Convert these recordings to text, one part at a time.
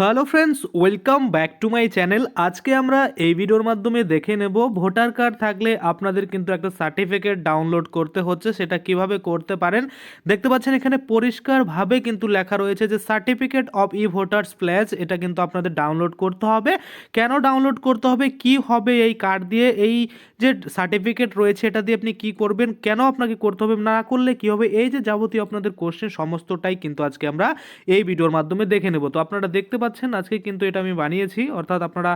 Hello friends welcome back to my channel আজকে আমরা এই ভিডিওর মাধ্যমে দেখে নেব ভোটার কার্ড থাকলে আপনাদের কিন্তু একটা সার্টিফিকেট ডাউনলোড করতে হচ্ছে, সেটা কীভাবে করতে পারেন। দেখতে পাচ্ছেন এখানে পরিষ্কারভাবে কিন্তু লেখা রয়েছে যে certificate of e voters place এটা কিন্তু আপনাদের ডাউনলোড করতে হবে। কেন ডাউনলোড করতে হবে? কি হবে এই কার্ড দিয়ে? এই যে সার্টিফিকেট রয়েছে, এটা দিয়ে আপনি কি করবেন? কেন আপনাকে করতে হবে? না করলে কি হবে? এই যে যাবতীয় আপনাদের কোশ্চেন সমস্তটাই কিন্তু আজকে আমরা এই ভিডিওর মাধ্যমে দেখে নেব। তো আপনারা দেখতে পাচ্ছেন, আজকে কিন্তু এটা আমি বানিয়েছি। অর্থাৎ আপনারা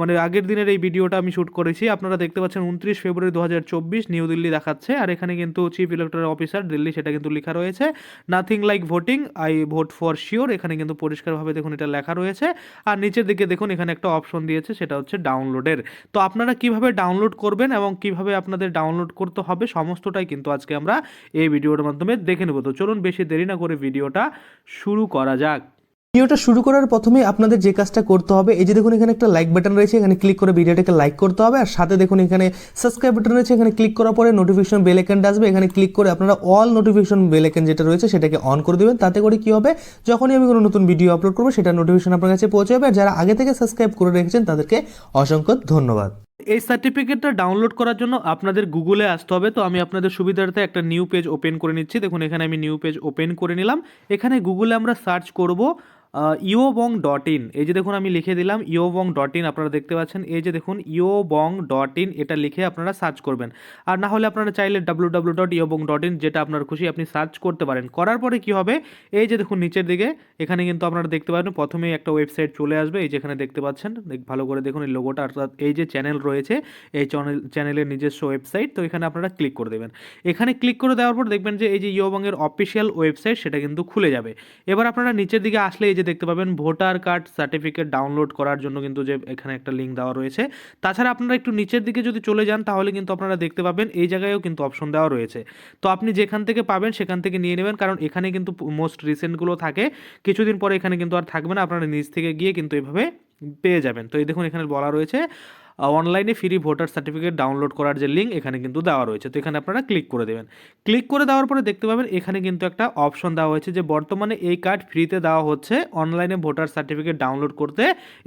মানে আগের দিনের এই ভিডিওটা আমি শ্যুট করেছি। আপনারা দেখতে পাচ্ছেন উনত্রিশ ফেব্রুয়ারি দু হাজার চব্বিশ নিউ দিল্লি দেখাচ্ছে। আর এখানে কিন্তু চিফ ইলেকট্রাল অফিসার দিল্লি, সেটা কিন্তু লেখা রয়েছে। Nothing like voting I vote for sure এখানে কিন্তু পরিষ্কারভাবে দেখুন এটা লেখা রয়েছে। আর নিচের দিকে দেখুন এখানে একটা অপশন দিয়েছে, সেটা হচ্ছে ডাউনলোডের তো আপনারা কীভাবে ডাউনলোড করবেন এবং কীভাবে আপনাদের ডাউনলোড করতে হবে, সমস্তটাই কিন্তু আজকে আমরা এই ভিডিওর মাধ্যমে দেখে নেব। তো চলুন বেশি দেরি না করে ভিডিওটা শুরু করা যাক। ভিডিওটা শুরু করার প্রথমে আপনাদের যে কাজটা করতে হবে, এই যে দেখুন এখানে একটা লাইক বাটন রয়েছে, এখানে ক্লিক করে ভিডিওটাকে লাইক করতে হবে, আর সাথে দেখুন এখানে সাবস্ক্রাইব বাটন রয়েছে, এখানে ক্লিক করার পরে নোটিফিকেশন বেল আইকনটা আসবে, এখানে ক্লিক করে আপনারা অল নোটিফিকেশন বেল আইকন যেটা রয়েছে সেটাকে অন করে দেবেন, তাতে করে কি হবে, যখনই আমি কোনো নতুন ভিডিও আপলোড করব, সেটা নোটিফিকেশন আপনার কাছে পৌঁছে যাবে, আর যারা আগে থেকে সাবস্ক্রাইব করে রেখেছেন, তাদেরকে অসংখ্য ধন্যবাদ। এই সার্টিফিকেটটা ডাউনলোড করার জন্য আপনাদের গুগলে আসতে হবে, তো আমি আপনাদের সুবিধার্থে একটা নিউ পেজ ওপেন করে নিচ্ছি, দেখুন এখানে আমি নিউ পেজ ওপেন করে নিলাম, এখানে গুগলে আমরা সার্চ করব ইওবং ডট ইন। এই যে দেখুন, আমি লিখে দিলাম ইওবং ডট ইন, আপনারা দেখতে পাচ্ছেন। এই যে দেখুন, ইওবং ডট ইন, এটা লিখে আপনারা সার্চ করবেন। আর না হলে আপনারা চাইলে ডাব্লু ডাব্লু ডট ইওবং ডট ইন, যেটা আপনার খুশি, আপনি সার্চ করতে পারেন। করার পরে কি হবে? এই যে দেখুন, নিচের দিকে, এখানে কিন্তু আপনারা দেখতে পাবেন, প্রথমেই একটা ওয়েবসাইট চলে আসবে। এই যেখানে দেখতে পাচ্ছেন ভালো করে দেখুন, এই লোগোটা, অর্থাৎ এই যে চ্যানেল রয়েছে, এই চ্যানেল, চ্যানেলের নিজস্ব ওয়েবসাইট, তো এখানে আপনারা ক্লিক করে দেবেন। এখানে ক্লিক করে দেওয়ার পর দেখবেন যে, এই যে ইয়োবংয়ের অফিসিয়াল ওয়েবসাইট, সেটা কিন্তু খুলে যাবে। এবার আপনারা নিচের দিকে আসলে এই যে দেখতে পাবেন ভোটার কার্ড সার্টিফিকেট ডাউনলোড করার জন্য কিন্তু যে এখানে একটা লিঙ্ক দেওয়া রয়েছে। তাছাড়া আপনারা একটু নিচের দিকে যদি চলে যান, তাহলে কিন্তু আপনারা দেখতে পাবেন এই জায়গায়ও কিন্তু অপশন দেওয়া রয়েছে। তো আপনি যেখান থেকে পাবেন, সেখান থেকে নিয়ে নেবেন, কারণ এখানে কিন্তু মোস্ট রিসেন্টগুলো থাকে। কিছুদিন পরে এখানে কিন্তু আর থাকবে না, আপনারা নিচ থেকে গিয়ে কিন্তু এভাবে পেয়ে যাবেন। তো এই দেখুন, এখানে বলা রয়েছে অনলাইনে ফ্রি ভোটার সার্টিফিকেট ডাউনলোড করার যে লিঙ্ক এখানে কিন্তু দেওয়া রয়েছে। তো এখানে আপনারা ক্লিক করে দেবেন। ক্লিক করে দেওয়ার পরে দেখতে পাবেন, এখানে কিন্তু একটা অপশন দেওয়া হয়েছে যে বর্তমানে এই কার্ড ফ্রিতে দেওয়া হচ্ছে। অনলাইনে ভোটার সার্টিফিকেট ডাউনলোড করতে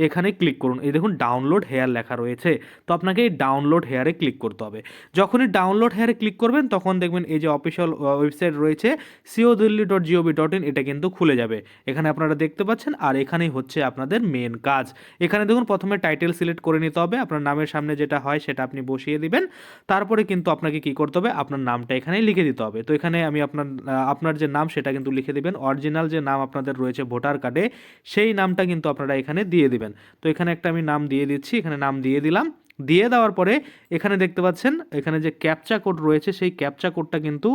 এখানে ক্লিক করুন। এই দেখুন ডাউনলোড হেয়ার লেখা রয়েছে। তো আপনাকে এই ডাউনলোড হেয়ারে ক্লিক করতে হবে। যখনই ডাউনলোড হেয়ারে ক্লিক করবেন, তখন দেখবেন এই যে অফিসিয়াল ওয়েবসাইট রয়েছে CEO Delhi dot G O V dot in এটা কিন্তু খুলে যাবে। এখানে আপনারা দেখতে পাচ্ছেন, আর এখানেই হচ্ছে আপনাদের মেন কাজ। এখানে দেখুন, প্রথমে টাইটেল সিলেক্ট করে নিতে হবে। আপনার নামের সামনে যেটা হয় সেটা আপনি বসিয়ে দিবেন। তারপরে কিন্তু আপনাকে কি করতে হবে? আপনার নামটা এখানে লিখে দিতে হবে। তো এখানে আমি আপনার আপনার যে নাম সেটা কিন্তু লিখে দিবেন। অরিজিনাল যে নাম আপনাদের রয়েছে ভোটার কার্ডে, সেই নামটা কিন্তু আপনারা এখানে দিয়ে দিবেন। তো এখানে একটা আমি নাম দিয়ে দিচ্ছি। এখানে নাম দিয়ে দিলাম। দিয়ে দেওয়ার পরে এখানে দেখতে পাচ্ছেন, এখানে যে ক্যাপচা কোড রয়েছে, সেই ক্যাপচা কোডটা কিন্তু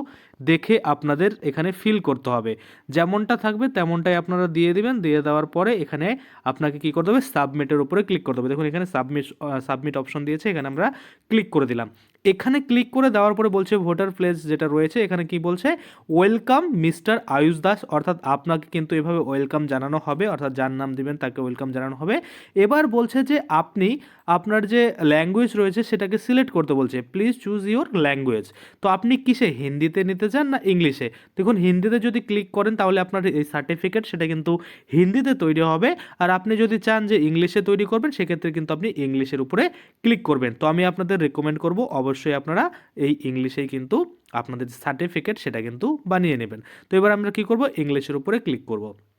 দেখে আপনাদের এখানে ফিল করতে হবে। যেমনটা থাকবে তেমনটাই আপনারা দিয়ে দিবেন, দিয়ে দেওয়ার পরে এখানে আপনাকে কি করতে হবে সাবমিটের উপরে ক্লিক করতে হবে। দেখুন, এখানে সাবমিট সাবমিট অপশন দিয়েছে, এখানে আমরা ক্লিক করে দিলাম। এখানে ক্লিক করে দেওয়ার পরে বলছে ভোটার প্লেস যেটা রয়েছে, এখানে কি বলছে? ওয়েলকাম মিস্টার আয়ুষ দাস, অর্থাৎ আপনাকে কিন্তু এভাবে ওয়েলকাম জানানো হবে, অর্থাৎ যার নাম দিবেন তাকে ওয়েলকাম জানানো হবে। এবার বলছে যে আপনি আপনার যে ল্যাঙ্গুয়েজ রয়েছে সেটাকে সিলেক্ট করতে বলছে। Please choose your language. তো আপনি কিসে, হিন্দিতে নিতে চান না ইংলিশে? দেখুন, হিন্দিতে যদি ক্লিক করেন তাহলে আপনার এই সার্টিফিকেট সেটা কিন্তু হিন্দিতে তৈরি হবে। আর আপনি যদি চান যে ইংলিশে তৈরি করবেন, সেক্ষেত্রে কিন্তু আপনি ইংলিশের উপরে ক্লিক করবেন। তো আমি আপনাদের রেকমেন্ড করব, অবশ্যই আপনারা এই ইংলিশেই কিন্তু আপনাদের সার্টিফিকেট সেটা কিন্তু বানিয়ে নেবেন। তো এবার আমরা কি করব? ইংলিশের উপরে ক্লিক করব।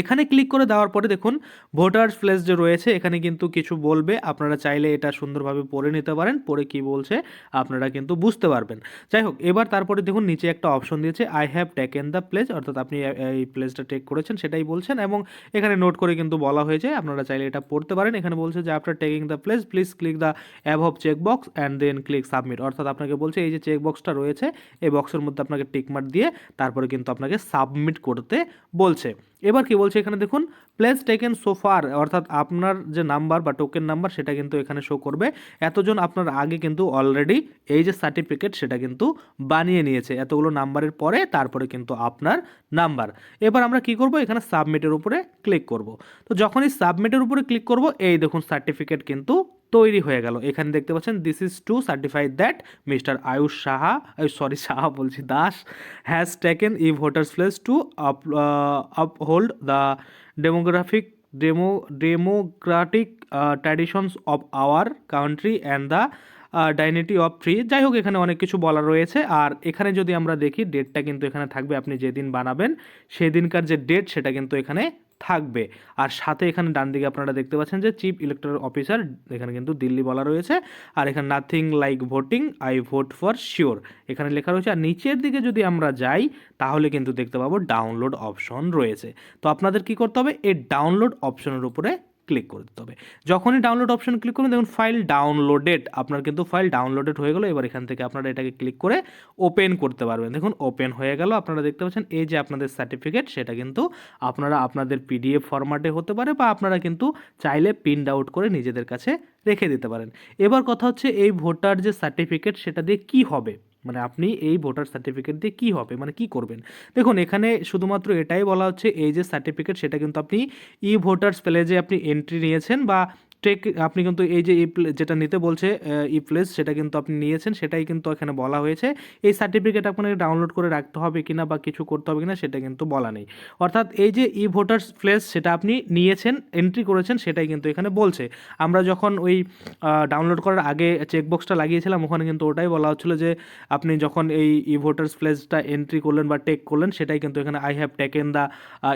এখানে ক্লিক করে দেওয়ার পরে দেখুন ভোটার্স প্লেস যে রয়েছে, এখানে কিন্তু কিছু বলবে। আপনারা চাইলে এটা সুন্দরভাবে পড়ে নিতে পারেন। পড়ে কি বলছে, আপনারা কিন্তু বুঝতে পারবেন। যাই হোক, এবার তারপরে দেখুন, নিচে একটা অপশন দিয়েছে I have taken the place অর্থাৎ আপনি এই প্লেসটা টেক করেছেন, সেটাই বলছেন। এবং এখানে নোট করে কিন্তু বলা হয়েছে, আপনারা চাইলে এটা পড়তে পারেন। এখানে বলছে যে after taking the place please click the above check box and then click submit অর্থাৎ আপনাকে বলছে, এই যে চেক বক্সটা রয়েছে, এই বক্সের মধ্যে আপনাকে টিকমার্ক দিয়ে তারপরে কিন্তু আপনাকে সাবমিট করতে বলছে। এবার কি বলছে এখানে দেখুন প্লেস টেকেন সোফার অর্থাৎ আপনার যে নাম্বার বা টোকেন নাম্বার সেটা কিন্তু এখানে শো করবে। এতজন আপনার আগে কিন্তু অলরেডি এই যে সার্টিফিকেট সেটা কিন্তু বানিয়ে নিয়েছে। এতগুলো নাম্বারের পরে তারপরে কিন্তু আপনার নাম্বার এবার আমরা কি করব? এখানে সাবমিটের উপরে ক্লিক করব। তো যখনই সাবমিটের উপরে ক্লিক করব, এই দেখুন সার্টিফিকেট কিন্তু তৈরি হয়ে গেল। এখানে দেখতে পাচ্ছেন this is to certify that mister Ayush Saha sorry Saha বলছি, Das has taken e voters place to up uphold the demographic demo democratic traditions of our country and the dignity of free যাই হোক, এখানে অনেক কিছু বলা রয়েছে। আর এখানে যদি আমরা দেখি ডেটটা কিন্তু এখানে থাকবে, আপনি যেদিন বানাবেন, সেদিনকার যে ডেট সেটা কিন্তু এখানে থাকবে। আর সাথে এখানে ডান দিকে আপনারা দেখতে পাচ্ছেন যে চিফ ইলেকট্রাল অফিসার এখানে কিন্তু দিল্লি বলা রয়েছে। আর এখানে nothing like voting I vote for sure এখানে লেখা রয়েছে। আর নিচের দিকে যদি আমরা যাই, তাহলে কিন্তু দেখতে পাবো ডাউনলোড অপশন রয়েছে। তো আপনাদের কি করতে হবে? এই ডাউনলোড অপশনের উপরে ক্লিক করে দিতে হবে। যখনই ডাউনলোড অপশন ক্লিক করবেন, দেখুন ফাইল ডাউনলোডেড আপনার কিন্তু ফাইল ডাউনলোডেড হয়ে গেলো, এবার এখান থেকে আপনারা এটাকে ক্লিক করে ওপেন করতে পারবেন। দেখুন ওপেন হয়ে গেল, আপনারা দেখতে পাচ্ছেন, এই যে আপনাদের সার্টিফিকেট সেটা কিন্তু আপনারা আপনাদের পিডিএফ ফরম্যাটে হতে পারে বা আপনারা কিন্তু চাইলে প্রিন্ট আউট করে নিজেদের কাছে রেখে দিতে পারেন। এবার কথা হচ্ছে, এই ভোটার যে সার্টিফিকেট সেটা দিয়ে কি হবে? মানে আপনি এই ভোটার সার্টিফিকেট দিয়ে কী হবে? মানে কি করবেন? দেখুন, এখানে শুধুমাত্র এটাই বলা হচ্ছে, এই যে সার্টিফিকেট সেটা কিন্তু আপনি ই ভোটার্স পেলে যে আপনি এন্ট্রি নিয়েছেন বা টেক আপনি কিন্তু এই যে ই যেটা নিতে বলছে ই প্লেস সেটা কিন্তু আপনি নিয়েছেন, সেটাই কিন্তু এখানে বলা হয়েছে। এই সার্টিফিকেট আপনাকে ডাউনলোড করে রাখতে হবে কিনা বা কিছু করতে হবে কিনা সেটা কিন্তু বলা নেই। অর্থাৎ এই যে ই ভোটার্স প্লেস সেটা আপনি নিয়েছেন এন্ট্রি করেছেন, সেটাই কিন্তু এখানে বলছে। আমরা যখন ওই ডাউনলোড করার আগে চেকবক্সটা লাগিয়েছিলাম, ওখানে কিন্তু ওটাই বলা হচ্ছিল যে আপনি যখন এই ই ভোটার্স প্লেসটা এন্ট্রি করলেন বা টেক করলেন, সেটাই কিন্তু এখানে I have taken the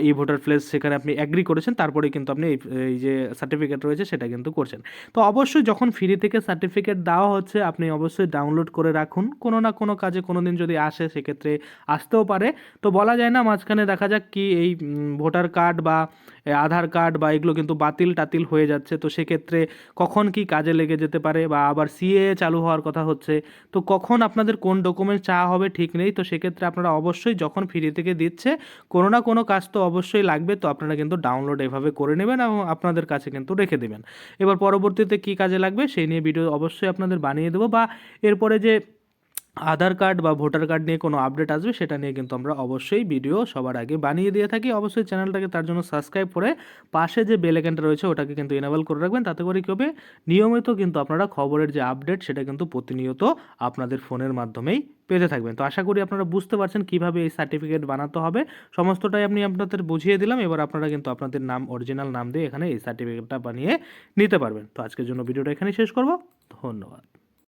e voter place সেখানে আপনি অ্যাগ্রি করেছেন তারপরে কিন্তু আপনি এই- এই যে সার্টিফিকেট রয়েছে, সেটা কিন্তু করছেন। তো অবশ্যই যখন ফ্রি থেকে সার্টিফিকেট দেওয়া হচ্ছে, আপনি অবশ্যই ডাউনলোড করে রাখুন। কোনো না কোনো কাজে কোনো দিন যদি আসে, সেক্ষেত্রে আসতেও পারে। তো বলা যায় না, মাঝখানে দেখা যাক কি এই ভোটার কার্ড বা আধার কার্ড বা এগুলো কিন্তু বাতিল টাতিল হয়ে যাচ্ছে। তো সেক্ষেত্রে কখন কি কাজে লেগে যেতে পারে বা আবার সিএ চালু হওয়ার কথা হচ্ছে। তো কখন আপনাদের কোন ডকুমেন্ট চাওয়া হবে ঠিক নেই। তো সেক্ষেত্রে আপনারা অবশ্যই যখন ফ্রি থেকে দিচ্ছে, কোনো না কোনো কাজ তো অবশ্যই লাগবে। তো আপনারা কিন্তু ডাউনলোড এভাবে করে নেবেন এবং আপনাদের কাছে কিন্তু রেখে দেবেন। এবার পরবর্তীতে কি কাজে লাগবে সেই নিয়ে ভিডিও অবশ্যই আপনাদের বানিয়ে দেবো বা এরপরে যে আধার কার্ড বা ভোটার কার্ড নিয়ে কোনো আপডেট আসবে, সেটা নিয়ে কিন্তু আমরা অবশ্যই ভিডিও সবার আগে বানিয়ে দিয়ে থাকি। অবশ্যই চ্যানেলটাকে তার জন্য সাবস্ক্রাইব করে পাশে যে বেল রয়েছে, ওটাকে কিন্তু এনাবেল করে রাখবেন। তাতে করে কী হবে? নিয়মিত কিন্তু আপনারা খবরের যে আপডেট, সেটা কিন্তু প্রতিনিয়ত আপনাদের ফোনের মাধ্যমেই পেতে থাকবেন। তো আশা করি আপনারা বুঝতে পারছেন কীভাবে এই সার্টিফিকেট বানাতে হবে। সমস্তটাই আমি আপনাদের বুঝিয়ে দিলাম। এবার আপনারা কিন্তু আপনাদের নাম অরিজিনাল নাম দিয়ে এখানে এই সার্টিফিকেটটা বানিয়ে নিতে পারবেন। তো আজকের জন্য ভিডিওটা এখানেই শেষ করব। ধন্যবাদ।